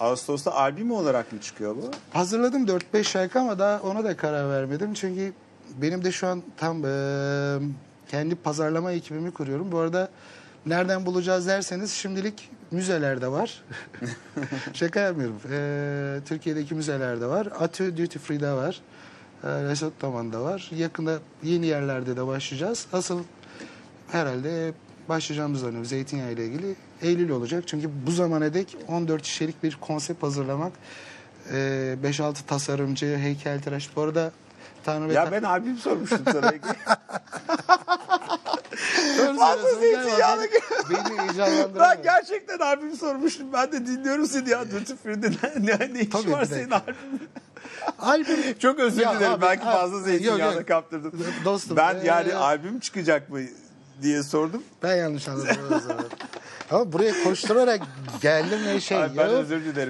Ağustos'ta albüm olarak mı çıkıyor bu? Hazırladım 4-5 şarkı ama daha ona da karar vermedim. Çünkü benim de şu an tam eee, kendi pazarlama ekibimi kuruyorum. Bu arada nereden bulacağız derseniz şimdilik müzelerde var. Şaka yapmıyorum. Eee, Türkiye'deki müzelerde var. Atö Duty Free'de var. Eee Resort Taman'da var. Yakında yeni yerlerde de başlayacağız. Asıl herhalde başlayacağımız dönem zeytinyağı ile ilgili Eylül olacak. Çünkü bu zamana dek 14 kişilik bir konsept hazırlamak, eee, 5-6 tasarımcı, heykeltıraş. Bu arada Tanrı ve Ya ben albüm sormuştum sana. Fazla zeytinyağlı. Beni, heyecanlandıramıyor. ben gerçekten albüm sormuştum. Ben de dinliyorum seni ya. Duty Free'de ne, ne, ne işi Tabii, var senin albümün? Albüm Çok özür Ya dilerim. abi, Belki abi, fazla zeytinyağına kaptırdım. Dostum, ben ee, yani albüm çıkacak mı diye sordum. ben yanlış anladım. o zaman. Ama buraya koşturarak geldim ve şey. Ay, ben ya- özür dilerim.